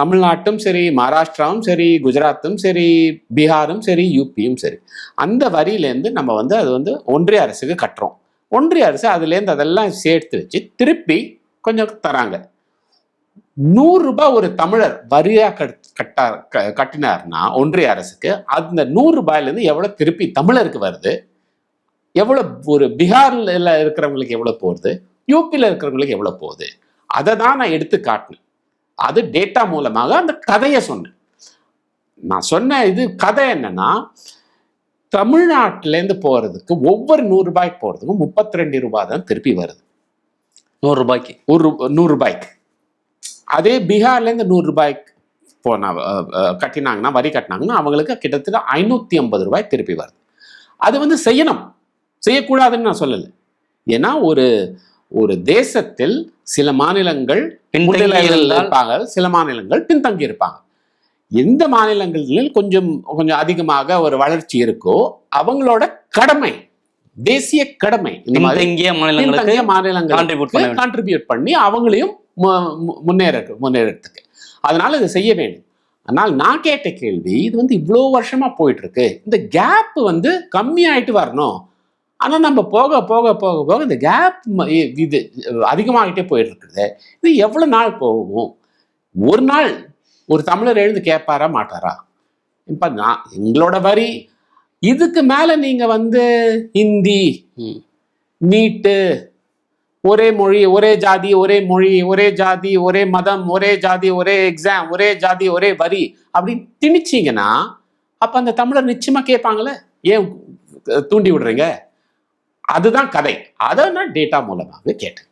தமிழ்நாட்டும் சரி மகாராஷ்டிராவும் சரி குஜராத்தும் சரி பீகாரும் சரி யூபியும் சரி. அந்த வரியிலேருந்து நம்ம வந்து அது வந்து ஒன்றிய அரசுக்கு கட்டுறோம். ஒன்றிய அரசு அதுலேருந்து அதெல்லாம் சேர்த்து வச்சு திருப்பி கொஞ்சம் தராங்க. நூறுரூபா ஒரு தமிழர் வரியாக கட் கட்டா க- கட்டினார்னா ஒன்றிய அரசுக்கு அந்த நூறுரூபாயிலேருந்து எவ்வளோ திருப்பி தமிழருக்கு வருது? எவ்வளோ ஒரு பீகாரில் இருக்கிறவங்களுக்கு எவ்வளோ போகுது? யூபியில் இருக்கிறவங்களுக்கு எவ்வளோ போகுது? அதை தான் நான் எடுத்து காட்டினேன் அது டேட்டா மூலமாக அந்த கதையை சொன்னேன். நான் சொன்ன இது கதை என்னன்னா தமிழ்நாட்டிலேருந்து போகிறதுக்கு ஒவ்வொரு நூறு ரூபாய்க்கு போகிறதுக்கும் முப்பத்தி ரெண்டு ரூபாய் தான் திருப்பி வருது. நூறு ரூபாய்க்கு? ஒரு ரூ- நூறு ரூபாய்க்கு. அதே பீகார்லேருந்து நூறு ரூபாய்க்கு போனா கட்டினாங்கன்னா வரி கட்டினாங்கன்னா அவங்களுக்கு கிட்டத்தட்ட ஐநூற்றி ஐம்பது ரூபாய் திருப்பி வருது. அது வந்து செய்யணும். செய்யக்கூடாதுன்னு நான் சொல்லலை. ஏன்னா ஒரு ஒரு தேசத்தில் சில மாநிலங்கள் இருப்பாங்க சில மாநிலங்கள் பின்தங்கி இருப்பாங்க எந்த மாநிலங்களில் கொஞ்சம் கொஞ்சம் அதிகமாக ஒரு வளர்ச்சி இருக்கோ அவங்களோட கடமை தேசிய கடமை இந்த மாதிரி மாநிலங்களுக்கு மாநிலங்களுக்கு கான்ட்ரிபியூட் பண்ண அவங்களையும் முன்னேற முன்னேறதுக்கு அதனால இதை செய்ய வேண்டும். ஆனால் நான் கேட்ட கேள்வி இது வந்து இவ்வளோ வருஷமா போயிட்டு இருக்கு. இந்த கேப் வந்து கம்மியாயிட்டு வரணும். ஆனால் நம்ம போக போக போக போக இந்த கேப் இது அதிகமாகிட்டே போயிட்டு இருக்குது இது எவ்வளோ நாள் போகும்? ஒரு நாள் ஒரு தமிழர் எழுந்து கேட்பாரா மாட்டாரா? இப்போ நான் எங்களோட வரி இதுக்கு மேலே நீங்கள் வந்து ஹிந்தி நீட்டு ஒரே மொழி ஒரே ஜாதி ஒரே மொழி ஒரே ஜாதி ஒரே மதம் ஒரே ஜாதி ஒரே எக்ஸாம் ஒரே ஜாதி ஒரே வரி அப்படின்னு திணிச்சீங்கன்னா அப்போ அந்த தமிழர் நிச்சயமாக கேட்பாங்களே? ஏன் தூண்டி விடுறீங்க? அதுதான் கதை. அதை நான் டேட்டா மூலமாக கேட்டேன்.